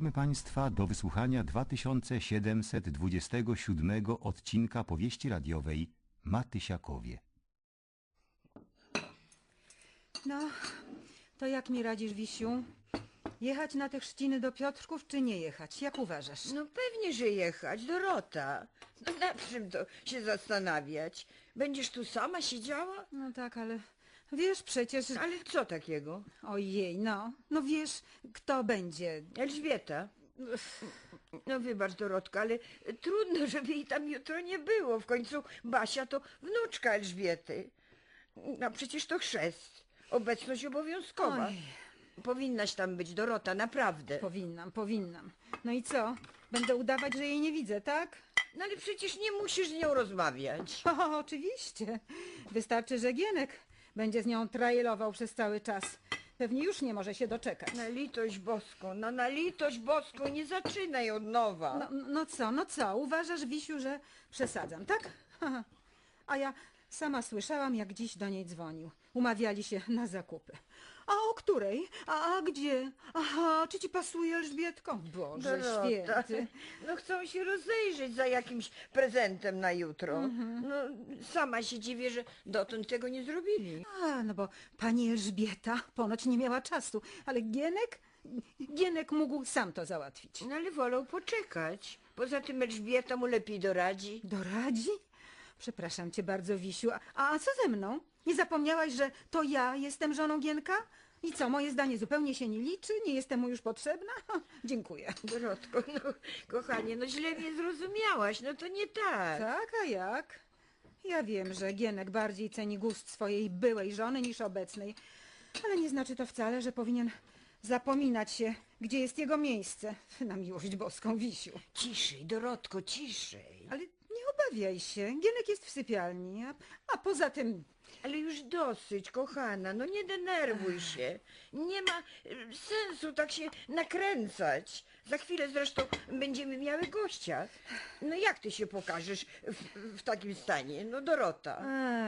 Zapraszamy Państwa do wysłuchania 2727 odcinka powieści radiowej Matysiakowie. No, to jak mi radzisz, Wisiu? Jechać na te chrzciny do Piotrków, czy nie jechać? Jak uważasz? No pewnie, że jechać, Dorota. No na czym to się zastanawiać? Będziesz tu sama siedziała? No tak, ale wiesz przecież... Ale co takiego? Ojej, no. No wiesz, kto będzie. Elżbieta? No wybacz, Dorotka, ale trudno, żeby jej tam jutro nie było. W końcu Basia to wnuczka Elżbiety. A przecież to chrzest. Obecność obowiązkowa. Oj. Powinnaś tam być, Dorota, naprawdę. Powinnam, powinnam. No i co? Będę udawać, że jej nie widzę, tak? No ale przecież nie musisz z nią rozmawiać. O, oczywiście. Wystarczy, że Gienek będzie z nią trailował przez cały czas. Pewnie już nie może się doczekać. Na litość boską, no na litość boską, nie zaczynaj od nowa. No, no co, no co? Uważasz, Wisiu, że przesadzam, tak? A ja sama słyszałam, jak dziś do niej dzwonił. Umawiali się na zakupy. A o której? A, a gdzie? Aha, czy ci pasuje, Elżbietko? Boże Dorota, święty. No chcą się rozejrzeć za jakimś prezentem na jutro. No sama się dziwię, że dotąd tego nie zrobili. A, no bo pani Elżbieta ponoć nie miała czasu, ale Gienek, Gienek mógł sam to załatwić. No ale wolą poczekać. Poza tym Elżbieta mu lepiej doradzi. Doradzi? Przepraszam cię bardzo, Wisiu. A, a co ze mną? Nie zapomniałaś, że to ja jestem żoną Gienka? I co, moje zdanie zupełnie się nie liczy? Nie jestem mu już potrzebna? Dziękuję. Dorotko, no kochanie, no źle mnie zrozumiałaś, no to nie tak. Tak, a jak? Ja wiem, że Gienek bardziej ceni gust swojej byłej żony niż obecnej, ale nie znaczy to wcale, że powinien zapominać się, gdzie jest jego miejsce. Na miłość boską, Wisiu. Ciszej, Dorotko, ciszej. Ale nie obawiaj się, Gienek jest w sypialni, a, a poza tym Ale już dosyć, kochana, no nie denerwuj się. Nie ma e, sensu tak się nakręcać. Za chwilę zresztą będziemy miały gościa. No jak ty się pokażesz w, w takim stanie? No Dorota.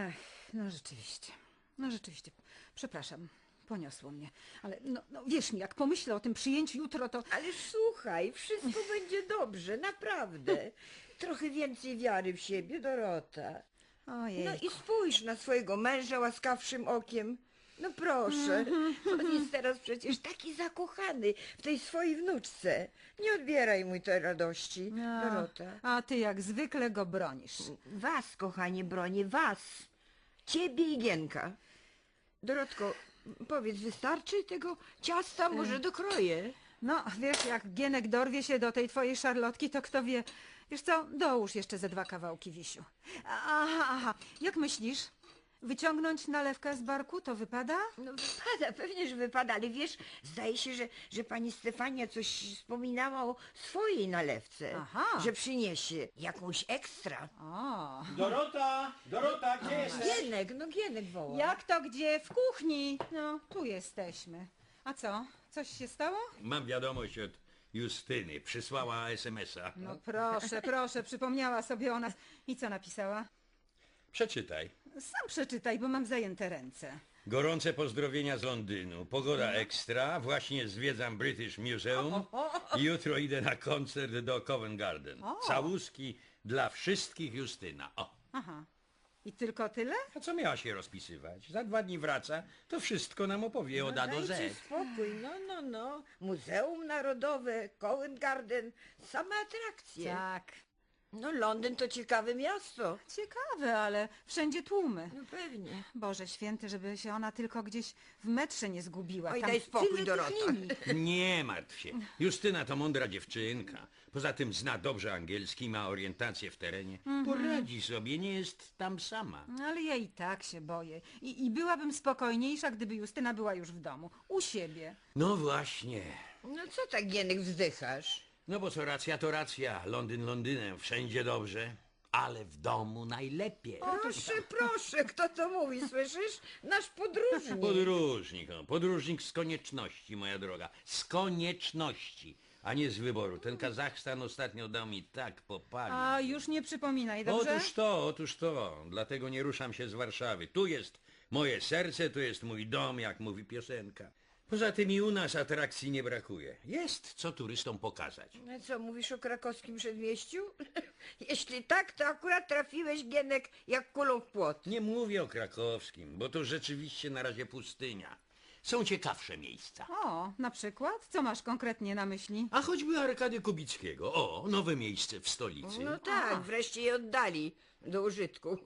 Ech, no rzeczywiście. No rzeczywiście. Przepraszam. Poniosło mnie. Ale no, no wierz mi, jak pomyślę o tym przyjęciu jutro, to... Ale słuchaj, wszystko będzie dobrze, naprawdę. Trochę więcej wiary w siebie, Dorota. Ojej. No i spójrz na swojego męża łaskawszym okiem. No proszę, on jest teraz przecież taki zakochany w tej swojej wnuczce. Nie odbieraj mu tej radości, Dorota. a ty jak zwykle go bronisz. Was, kochanie, bronię, was. Ciebie i Gienka. Dorotko, powiedz, wystarczy tego ciasta? Może dokroję? No, wiesz, jak Gienek dorwie się do tej twojej szarlotki, to kto wie... Wiesz co, dołóż jeszcze ze dwa kawałki, Wisiu. Aha, aha. Jak myślisz? Wyciągnąć nalewkę z barku to wypada? No wypada, pewnie, że wypada, ale wiesz, zdaje się, że, że pani Stefania coś wspominała o swojej nalewce. Aha. Że przyniesie jakąś ekstra. O. Dorota! Dorota, gdzie jesteś? Gienek, no Gienek woła. Jak to gdzie? W kuchni. No, tu jesteśmy. A co? Coś się stało? Mam wiadomość od Justyny. Przysłała SMS-a. No proszę, proszę, przypomniała sobie o nas. I co napisała? Przeczytaj. Sam przeczytaj, bo mam zajęte ręce. Gorące pozdrowienia z Londynu. Pogoda ekstra. Właśnie zwiedzam British Museum. I jutro idę na koncert do Covent Garden. Całuski dla wszystkich Justyna. O. Aha. I tylko tyle? A co miała się rozpisywać? Za dwa dni wraca, to wszystko nam opowie od A do Dajcie Z. spokój, no, no, no. Muzeum Narodowe, Covent Garden, same atrakcje. Tak. No Londyn to ciekawe miasto. Ciekawe, ale wszędzie tłumy. No pewnie. Boże święty, żeby się ona tylko gdzieś w metrze nie zgubiła. Oj, Tam daj spokój, tyle tych Dorota. linii. Nie martw się. Justyna to mądra dziewczynka. Poza tym zna dobrze angielski, ma orientację w terenie. Poradzi sobie, nie jest tam sama. Ale ja i tak się boję. I, I byłabym spokojniejsza, gdyby Justyna była już w domu. U siebie. No właśnie. No co tak Gienek wzdychasz? No bo co racja to racja. Londyn Londynem, wszędzie dobrze, ale w domu najlepiej. Proszę, proszę, kto to mówi, słyszysz? Nasz podróżnik. Podróżnik, no, podróżnik z konieczności, moja droga. Z konieczności, a nie z wyboru. Ten Kazachstan ostatnio dał mi tak popalić. A już nie przypominaj, dobrze? Otóż to, otóż to. Dlatego nie ruszam się z Warszawy. Tu jest moje serce, tu jest mój dom, jak mówi piosenka. Poza tym i u nas atrakcji nie brakuje. Jest co turystom pokazać. No co, mówisz o krakowskim przedmieściu? Jeśli tak, to akurat trafiłeś, Gienek, jak kulą w płot. Nie mówię o krakowskim, bo to rzeczywiście na razie pustynia. Są ciekawsze miejsca. O, na przykład? Co masz konkretnie na myśli? A choćby Arkady Kubickiego. O, nowe miejsce w stolicy. No tak, wreszcie je oddali do użytku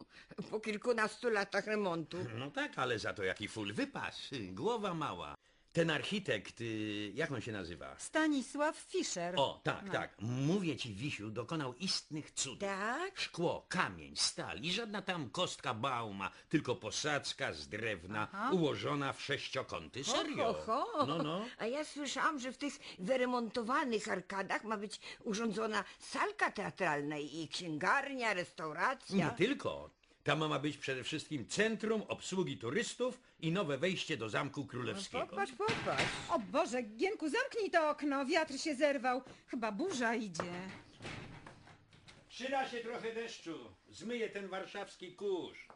po kilkunastu latach remontu. No tak, ale za to jaki full wypas. Głowa mała. Ten architekt, y, jak on się nazywa? Stanisław Fischer. O, tak, No. tak. Mówię ci, Wisiu, dokonał istnych cudów. Tak? Szkło, kamień, stal i żadna tam kostka bauma, tylko posadzka z drewna Aha. ułożona w sześciokąty. Serio? Ho, ho. No, no. A ja słyszałam, że w tych wyremontowanych arkadach ma być urządzona salka teatralna i księgarnia, restauracja. Nie tylko. Tam ma być przede wszystkim centrum obsługi turystów i nowe wejście do Zamku Królewskiego. Popatrz, popatrz. O Boże, Gienku, zamknij to okno, wiatr się zerwał. Chyba burza idzie. Przyda się trochę deszczu. Zmyje ten warszawski kurz.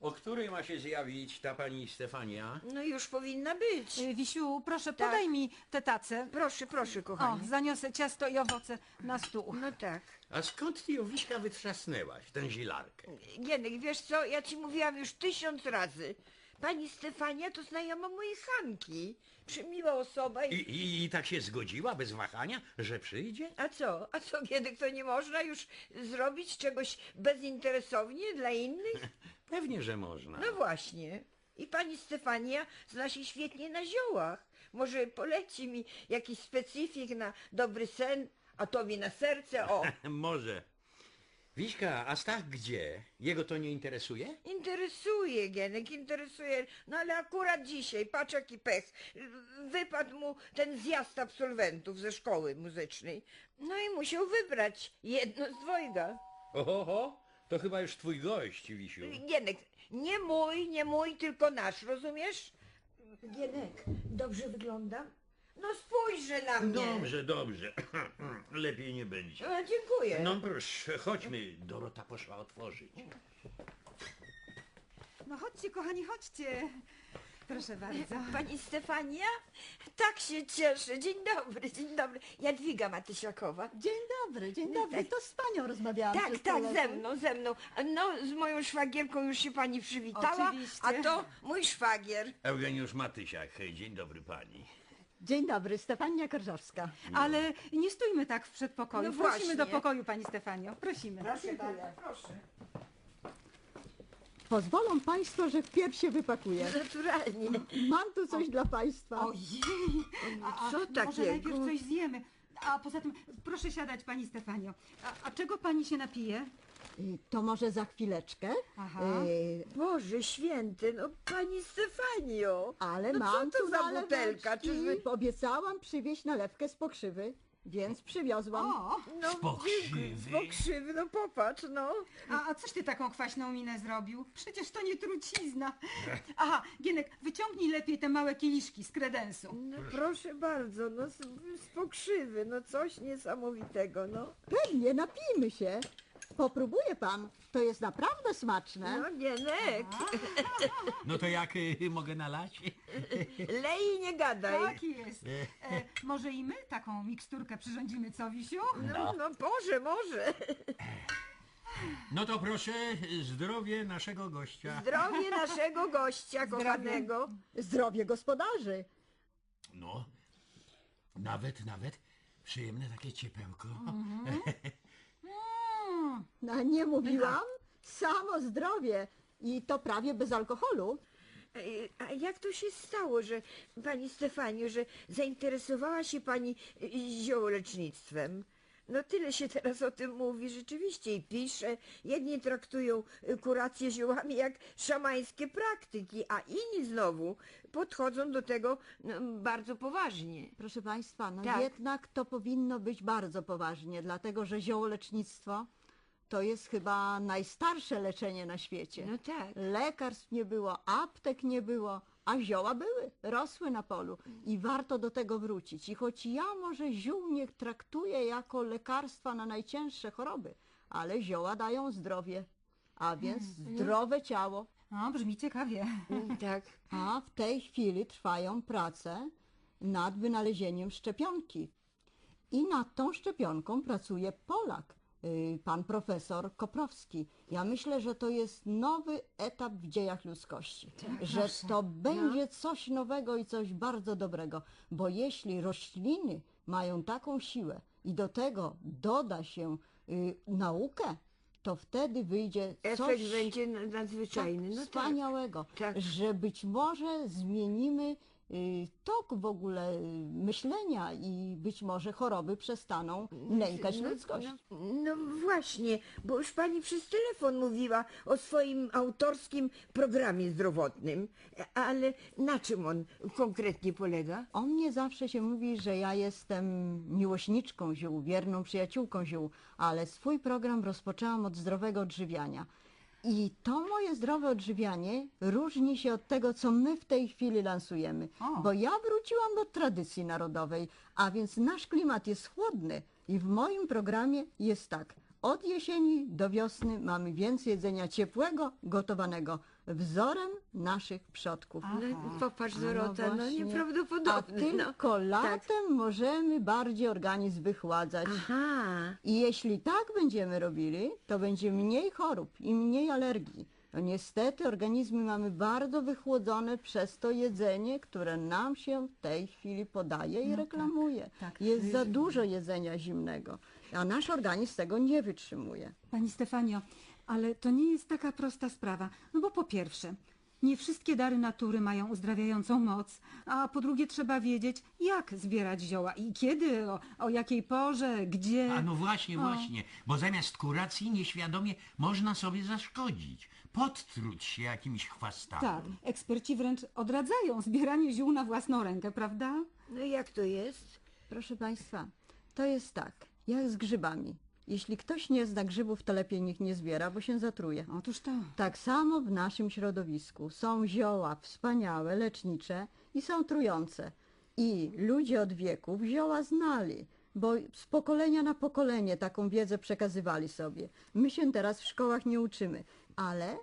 O której ma się zjawić ta pani Stefania? No już powinna być. Y, Wisiu, proszę, Tak. podaj mi tę tacę. Proszę, proszę, O, kochanie. zaniosę ciasto i owoce na stół. No tak. A skąd ty ją Wiśka wytrzasnęłaś, tę zilarkę? Gienek, wiesz co, ja ci mówiłam już tysiąc razy. Pani Stefania to znajoma mojej Hanki. Przymiła osoba I, i... i, I tak się zgodziła bez wahania, że przyjdzie? A co? A co, Gienek, to nie można już zrobić czegoś bezinteresownie dla innych? Pewnie, że można. No właśnie. I pani Stefania zna się świetnie na ziołach. Może poleci mi jakiś specyfik na dobry sen, a tobie na serce, o. Może. Wiśka, a Stach gdzie? Jego to nie interesuje? Interesuje, Gienek, interesuje. No ale akurat dzisiaj, patrz jaki pech. Wypadł mu ten zjazd absolwentów ze szkoły muzycznej. No i musiał wybrać jedno z dwojga. Oho, to chyba już twój gość, Wisiu. Gienek, nie mój, nie mój, tylko nasz, rozumiesz? Gienek, dobrze wyglądam? No spójrzże na mnie. Dobrze, dobrze. Lepiej nie będzie. Dziękuję. No proszę, chodźmy. Dorota poszła otworzyć. No chodźcie, kochani, chodźcie. Proszę bardzo. Pani Stefania? Tak się cieszę. Dzień dobry, dzień dobry. Jadwiga Matysiakowa. Dzień dobry, dzień dobry. To z panią rozmawiałam. Tak, przez tak, telefon. ze mną, ze mną. No, z moją szwagierką już się pani przywitała, Oczywiście. a to mój szwagier. Eugeniusz Matysiak. Dzień dobry pani. Dzień dobry, Stefania Korżowska. Ale nie stójmy tak w przedpokoju. No Prosimy właśnie. do pokoju, pani Stefanio. Prosimy. Proszę proszę. Pozwolą państwo, że wpierw się wypakuję. Naturalnie. Mam tu coś dla państwa. Ojej. A, a Co Może takiego? najpierw coś zjemy. A poza tym, proszę siadać, pani Stefanio. A, a czego pani się napije? Y, To może za chwileczkę. Aha. Y, Boże święty, no pani Stefanio. Ale no mam co to tu za butelka? Czyżby... Obiecałam przywieźć nalewkę z pokrzywy, więc przywiozłam. O, No, pokrzywy. dziękuję. Z pokrzywy, no popatrz, no. a, a coś ty taką kwaśną minę zrobił? Przecież to nie trucizna. Aha, Gienek, wyciągnij lepiej te małe kieliszki z kredensu. No proszę bardzo, no z, z pokrzywy, no coś niesamowitego, no. Pewnie, napijmy się. Popróbuje pan. To jest naprawdę smaczne. No Gienek, No to jak y, mogę nalać? lej i nie gadaj. Tak jest. E, może i my taką miksturkę przyrządzimy, co, Wisiu? No, no może, może. No to proszę, zdrowie naszego gościa. Zdrowie naszego gościa kochanego. Zdrowie gospodarzy. No, nawet, nawet przyjemne takie ciepełko. No, nie mówiłam? Samo zdrowie. I to prawie bez alkoholu. Ej, A jak to się stało, że pani Stefaniu, że zainteresowała się pani y, ziołolecznictwem? No tyle się teraz o tym mówi rzeczywiście i pisze. Jedni traktują y, kurację ziołami jak szamańskie praktyki, a inni znowu podchodzą do tego no, bardzo poważnie. Proszę Państwa, no Tak. jednak to powinno być bardzo poważnie, dlatego że ziołolecznictwo to jest chyba najstarsze leczenie na świecie. No tak. Lekarstw nie było, aptek nie było, a zioła były, rosły na polu i warto do tego wrócić. I choć ja może ziół nie traktuję jako lekarstwa na najcięższe choroby, ale zioła dają zdrowie, a więc zdrowe ciało. no, brzmi ciekawie. Tak. A w tej chwili trwają prace nad wynalezieniem szczepionki. I nad tą szczepionką pracuje Polak, pan profesor Koprowski. Ja myślę, że to jest nowy etap w dziejach ludzkości, że to będzie coś nowego i coś bardzo dobrego, bo jeśli rośliny mają taką siłę i do tego doda się y, naukę, to wtedy wyjdzie Efekt coś będzie na- nadzwyczajny. tak, no tak. wspaniałego, Tak. że być może zmienimy y, tok w ogóle y, myślenia i być może choroby przestaną nękać no, ludzkość. No, no właśnie, bo już pani przez telefon mówiła o swoim autorskim programie zdrowotnym, ale na czym on konkretnie polega? O mnie zawsze się mówi, że ja jestem miłośniczką ziół, wierną przyjaciółką ziół, ale swój program rozpoczęłam od zdrowego odżywiania. I to moje zdrowe odżywianie różni się od tego, co my w tej chwili lansujemy. Bo ja wróciłam do tradycji narodowej, a więc nasz klimat jest chłodny i w moim programie jest tak. Od jesieni do wiosny mamy więcej jedzenia ciepłego, gotowanego, wzorem naszych przodków. No, popatrz A Dorota, no, właśnie. A nieprawdopodobne. tylko no. latem możemy bardziej organizm wychładzać. Aha, I jeśli tak będziemy robili, to będzie mniej chorób i mniej alergii. No niestety organizmy mamy bardzo wychłodzone przez to jedzenie, które nam się w tej chwili podaje i reklamuje. tak. Jest za dużo jedzenia zimnego, a nasz organizm tego nie wytrzymuje. Pani Stefanio, ale to nie jest taka prosta sprawa. No bo po pierwsze, nie wszystkie dary natury mają uzdrawiającą moc, a po drugie trzeba wiedzieć, jak zbierać zioła i kiedy, o, o jakiej porze, gdzie. A no właśnie, właśnie, bo zamiast kuracji nieświadomie można sobie zaszkodzić, podtruć się jakimiś chwastami. Tak, eksperci wręcz odradzają zbieranie ziół na własną rękę, prawda? no jak to jest? Proszę Państwa, to jest tak, jak z grzybami. Jeśli ktoś nie zna grzybów, to lepiej niech nie zbiera, bo się zatruje. Otóż to. Tak samo w naszym środowisku są zioła wspaniałe, lecznicze i są trujące. I ludzie od wieków zioła znali, bo z pokolenia na pokolenie taką wiedzę przekazywali sobie. My się teraz w szkołach nie uczymy, ale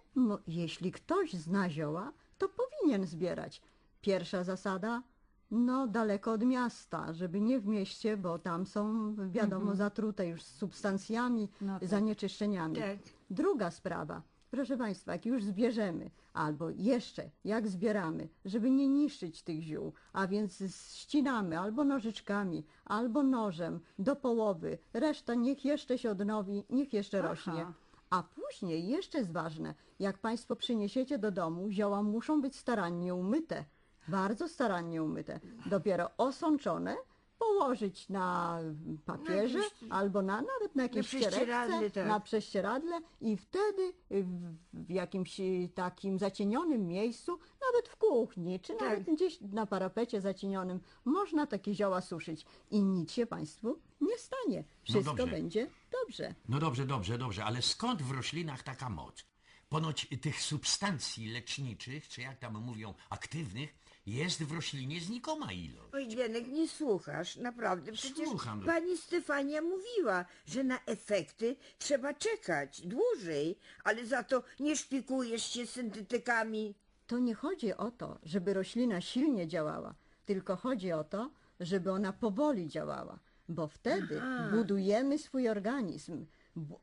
jeśli ktoś zna zioła, to powinien zbierać. Pierwsza zasada, no daleko od miasta, żeby nie w mieście, bo tam są wiadomo zatrute już substancjami, No tak. zanieczyszczeniami. Tak. Druga sprawa. Proszę Państwa, jak już zbierzemy, albo jeszcze jak zbieramy, żeby nie niszczyć tych ziół, a więc ścinamy albo nożyczkami, albo nożem do połowy, reszta niech jeszcze się odnowi, niech jeszcze Aha. rośnie. A później jeszcze jest ważne, jak Państwo przyniesiecie do domu, zioła muszą być starannie umyte, bardzo starannie umyte, dopiero osączone, położyć na papierze albo na, nawet na jakiejś prześcieradle, ściereczce, tak. na prześcieradle i wtedy w, w jakimś y, takim zacienionym miejscu, nawet w kuchni, czy Tak. nawet gdzieś na parapecie zacienionym, można takie zioła suszyć i nic się Państwu nie stanie. Wszystko dobrze. będzie dobrze. No dobrze, dobrze, dobrze, ale skąd w roślinach taka moc? Ponoć tych substancji leczniczych, czy jak tam mówią, aktywnych, jest w roślinie znikoma ilość. Oj, Janek, nie słuchasz, naprawdę. Przecież Słucham. pani Stefania mówiła, że na efekty trzeba czekać dłużej, ale za to nie szpikujesz się syntetykami. To nie chodzi o to, żeby roślina silnie działała, tylko chodzi o to, żeby ona powoli działała, bo wtedy budujemy swój organizm,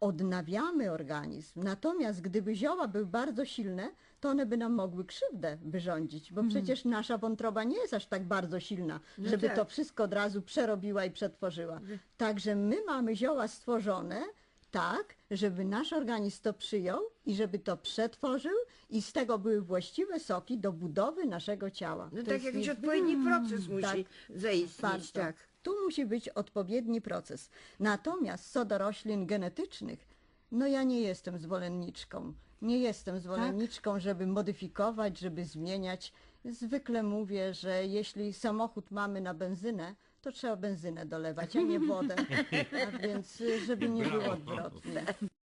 odnawiamy organizm. Natomiast gdyby zioła były bardzo silne, to one by nam mogły krzywdę wyrządzić, bo przecież nasza wątroba nie jest aż tak bardzo silna, żeby tak. to wszystko od razu przerobiła i przetworzyła. Także my mamy zioła stworzone tak, żeby nasz organizm to przyjął i żeby to przetworzył i z tego były właściwe soki do budowy naszego ciała. No To tak jakiś niezwykle- odpowiedni proces musi tak, zaistnieć, bardzo. tak. Tu musi być odpowiedni proces. Natomiast co do roślin genetycznych, no ja nie jestem zwolenniczką. Nie jestem zwolenniczką, żeby modyfikować, żeby zmieniać. Zwykle mówię, że jeśli samochód mamy na benzynę, to trzeba benzynę dolewać, a nie wodę. A więc żeby nie było odwrotnie.